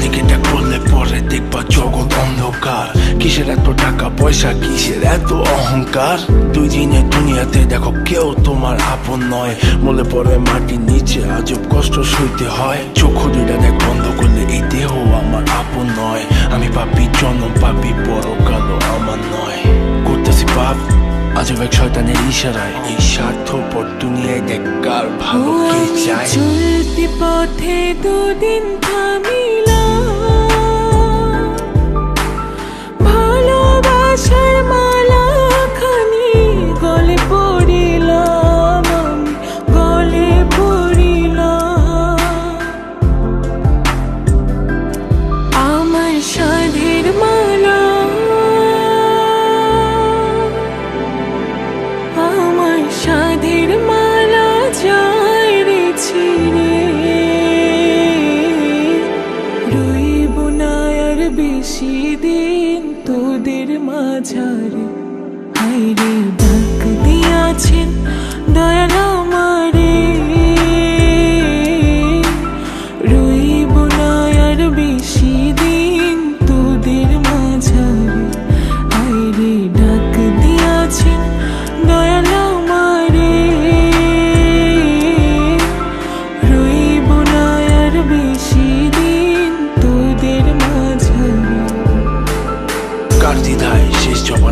মালিক এটা করলে পরে দেখবা জগৎ অন্ধকার। কিসের এত টাকা পয়সা কিসের এত অহংকার? দুই দিনের দুনিয়াতে দেখো কেউ তোমার আপন নয়। বলে পরে মাটির নিচে আজব কষ্ট সইতে হয়। চক্ষু দুইটা দেখ বন্ধ করলে এই দেহ আমার আপন নয়। আমি পাপি জন্ম পাপি কালো আমার নয়। করতেছি পাপ আজব এক শয়তানের ইশারায়। এই স্বার্থপর দুনিয়ায় দেখ কার ভালো কে চায় চলতি পথে দুদিন থামিলাম আর তোদের মাঝারে। হাইরে ডাক দিয়াছেন দয়াল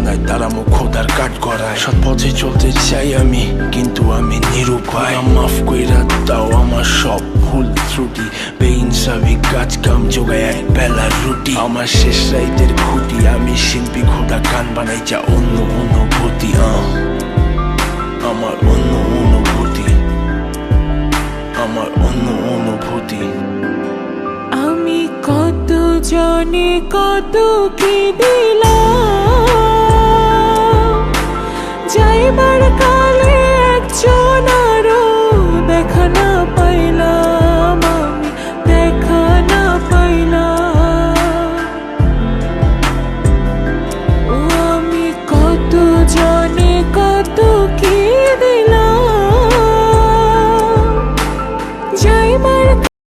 জমানায় তারা মুখ খোদার কাট করায়। সৎ পথে চলতে চাই আমি, কিন্তু আমি নিরুপায়। মাফ কইরা দাও আমার সব ভুল ত্রুটি। বেইনসাবি কাজ কাম যোগায় এক বেলার রুটি। আমার শেষ রাইতের খুঁটি, আমি শিল্পী খোদা গান বানাই যা অন্য অনুভূতি। আমার অন্য অনুভূতি। আমার অন্য অনুভূতি। আমি কত জনে কত কি দিলাম?